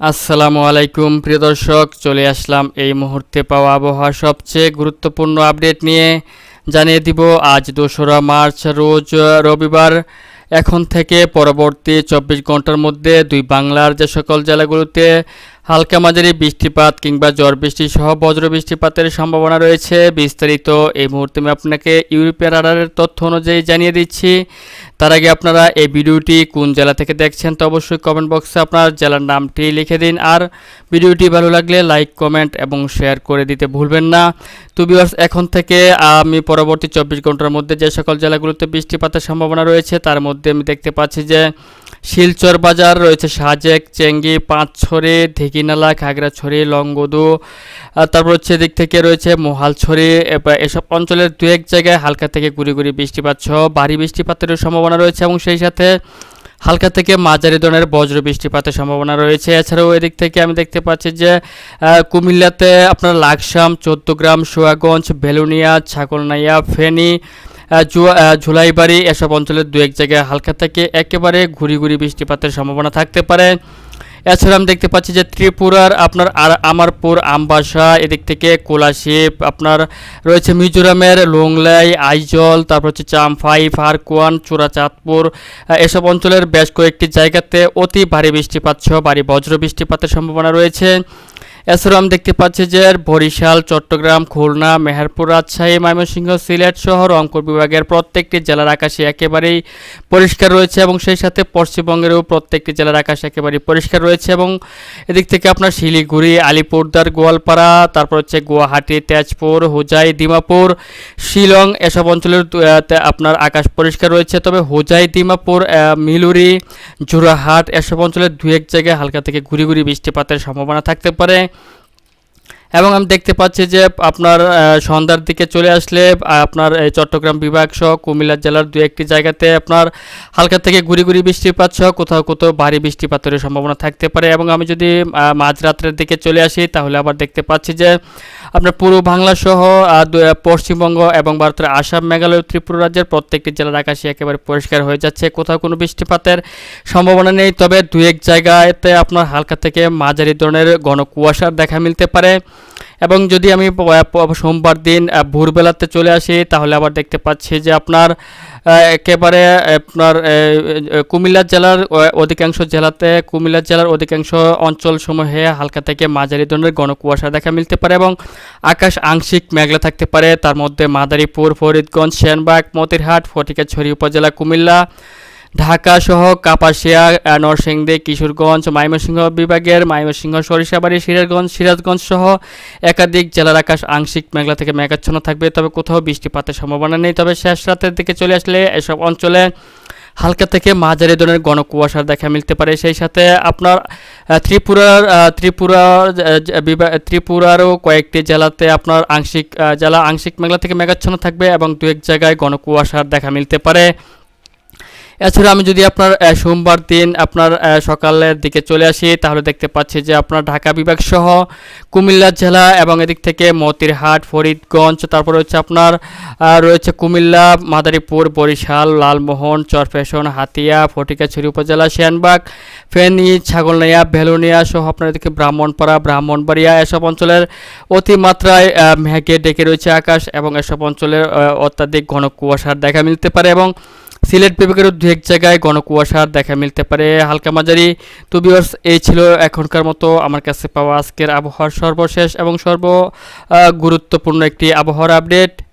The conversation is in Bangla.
আসসালামু আলাইকুম, প্রিয় দর্শক, চলে আসলাম এই মুহূর্তে পাওয়া আবহাওয়া সবচেয়ে গুরুত্বপূর্ণ আপডেট নিয়ে। জানিয়ে দিব, আজ দোসরা মার্চ, রোজ রবিবার। এখন থেকে পরবর্তী চব্বিশ ঘণ্টার মধ্যে দুই বাংলার যে সকল জেলাগুলোতে হালকা মাঝারি বৃষ্টিপাত কিংবা ঝড় বৃষ্টি সহ বজ্র বৃষ্টিপাতের সম্ভাবনা রয়েছে। বিস্তারিত এই মুহূর্তে আমি আপনাকে ইউরোপীয় রাডারের তথ্য অনুযায়ী জানিয়ে দিচ্ছি। তার আগে আপনারা এই ভিডিওটি কোন জেলা থেকে দেখছেন তো অবশ্যই কমেন্ট বক্সে আপনার জেলার নামটি লিখে দিন। আর ভিডিওটি ভালো লাগলে লাইক কমেন্ট এবং শেয়ার করে দিতে ভুলবেন না। তো ভিউয়ার্স এখন থেকে আমি পরবর্তী চব্বিশ ঘণ্টার মধ্যে যে সকল জেলাগুলোতে বৃষ্টিপাতের সম্ভাবনা রয়েছে, তার মধ্যে আমি দেখতে পাচ্ছি যে শিলচর বাজার রয়েছে সাজেক, চেঙ্গি, পাঁচছড়ি, ঢেকিনালা, খাগড়াছড়ি, লংগদু। তারপর হচ্ছে এদিক থেকে রয়েছে মোহালছড়ি। এসব অঞ্চলের দু এক জায়গায় হালকা থেকে গুড়ি গুড়ি বৃষ্টিপাত সহ ভারী বৃষ্টিপাতের সম্ভাবনা রয়েছে এবং সেই সাথে হালকা থেকে মাঝারি ধরনের বজ্র বৃষ্টিপাতের সম্ভাবনা রয়েছে। এছাড়াও এদিক থেকে আমি দেখতে পাচ্ছি যে কুমিল্লাতে আপনার লাকসাম, চৌদ্দগ্রাম, সোয়াগঞ্জ, বেলুনিয়া, ছাগলনাইয়া, ফেনী ঝুলাইবাড়ি এসব অঞ্চলের দু এক জায়গায় হালকা থেকে একেবারে ঘুরি ঘুরি বৃষ্টিপাতের সম্ভাবনা থাকতে পারে। এছাড়া আমি দেখতে পাচ্ছি যে ত্রিপুরার আপনার আর আমারপুর, আমবাসা, এদিক থেকে কোলাশিপ, আপনার রয়েছে মিজোরামের লোংলাই, আইজল, তারপর হচ্ছে চামফাই, ফারকুয়ান, চূড়াচাঁদপুর এসব অঞ্চলের বেশ কয়েকটি জায়গাতে অতি ভারী বৃষ্টিপাত সহ ভারী বজ্র বৃষ্টিপাতের সম্ভাবনা রয়েছে। এছাড়াও আমি দেখতে পাচ্ছি যে বরিশাল চট্টগ্রাম খুলনা মেহেরপুর রাজশাহী ময়মনসিংহ সিলেট সহ রংপুর বিভাগের প্রত্যেকটি জেলার আকাশে একেবারেই পরিষ্কার রয়েছে এবং সেই সাথে পশ্চিমবঙ্গেরও প্রত্যেকটি জেলার আকাশ একেবারেই পরিষ্কার রয়েছে এবং এদিক থেকে আপনার শিলিগুড়ি আলিপুরদার গোয়ালপাড়া তারপর হচ্ছে গুয়াহাটি তেজপুর হুজাই দিমাপুর শিলং এসব অঞ্চলের আপনার আকাশ পরিষ্কার রয়েছে। তবে হুজাই দিমাপুর আহ, মিলুরি জোড়াহাট এসব অঞ্চলের দু এক জায়গায় হালকা থেকে ঘুরি ঘুরি বৃষ্টিপাতের সম্ভাবনা থাকতে পারে। এবং আমি দেখতে পাচ্ছি যে আপনার সন্ধ্যার দিকে চলে আসলে আপনার এই চট্টগ্রাম বিভাগ সহ কুমিল্লা জেলার দু একটি জায়গাতে আপনার হালকা থেকে ঘুরি ঘুরি বৃষ্টিপাত সহ কোথাও কোথাও ভারী বৃষ্টিপাতের সম্ভাবনা থাকতে পারে। এবং আমি যদি মাঝরাত্রের দিকে চলে আসি, তাহলে আবার দেখতে পাচ্ছি যে আপনার পূর্ব বাংলা সহ পশ্চিমবঙ্গ এবং ভারতের আসাম, মেঘালয়, ত্রিপুরা রাজ্যের প্রত্যেকটি জেলার আকাশে একেবারে পরিষ্কার হয়ে যাচ্ছে। কোথাও কোনো বৃষ্টিপাতের সম্ভাবনা নেই, তবে দু এক জায়গাতে আপনার হালকা থেকে মাঝারি ধরনের ঘন কুয়াশার দেখা মিলতে পারে। এবং যদি আমি সোমবার দিন ভোরবেলাতে চলে আসি, তাহলে আবার দেখতে পাচ্ছি যে আপনার একেবারে আপনার কুমিল্লা জেলার অধিকাংশ জেলাতে, কুমিল্লা জেলার অধিকাংশ অঞ্চল সমূহে হালকা থেকে মাঝারি ধরনের ঘন কুয়াশা দেখা মিলতে পারে এবং আকাশ আংশিক মেঘলা থাকতে পারে। তার মধ্যে মাদারীপুর, ফরিদগঞ্জ, সেনবাগ, মতিরহাট, ফটিকাছড়ি উপজেলা কুমিল্লা ঢাকা সহ কাপাসিয়া, নরসিংদী, কিশোরগঞ্জ, ময়মনসিংহ বিভাগের ময়মনসিংহ, সরিষাবাড়ি, সিরাজগঞ্জ সিরাজগঞ্জ সহ একাধিক জেলার আকাশ আংশিক মেঘলা থেকে মেঘাচ্ছন্ন থাকবে, তবে কোথাও বৃষ্টিপাতের সম্ভাবনা নেই। তবে শেষ রাতের দিকে চলে আসলে এসব অঞ্চলে হালকা থেকে মাঝারি ধরনের ঘন কুয়াশার দেখা মিলতে পারে। সেই সাথে আপনার ত্রিপুরার ত্রিপুরার ত্রিপুরারও কয়েকটি জেলাতে আপনার আংশিক জেলা আংশিক মেঘলা থেকে মেঘাচ্ছন্ন থাকবে এবং দু এক জায়গায় ঘন কুয়াশার দেখা মিলতে পারে। এছাড়া আমি যদি আপনার সোমবার দিন আপনার সকালের দিকে চলে আসি, তাহলে দেখতে পাচ্ছি যে আপনার ঢাকা বিভাগ সহ কুমিল্লা জেলা এবং এদিক থেকে মতিরহাট, ফরিদগঞ্জ, তারপর হচ্ছে আপনার রয়েছে কুমিল্লা, মাদারীপুর, বরিশাল, লালমোহন, চরফেশন, হাতিয়া, ফটিকাছড়ি উপজেলা, সেনবাগ, ফেনী ছাগলনাইয়া ভেলুনিয়া সহ আপনার এদিকে ব্রাহ্মণপাড়া, ব্রাহ্মণবাড়িয়া এসব অঞ্চলের অতিমাত্রায় মেঘে ডেকে রয়েছে আকাশ এবং এসব অঞ্চলের অত্যাধিক ঘন কুয়াশার দেখা মিলতে পারে এবং সিলেট বিভাগের দু এক জায়গায় গণকুয়াশার কুয়াশার দেখা মিলতে পারে। হালকা মাঝারি। তো বিয়ার্স এই ছিল এখনকার মতো আমার কাছে পাওয়া আজকের আবহাওয়ার সর্বশেষ এবং সর্ব গুরুত্বপূর্ণ একটি আবহাওয়ার আপডেট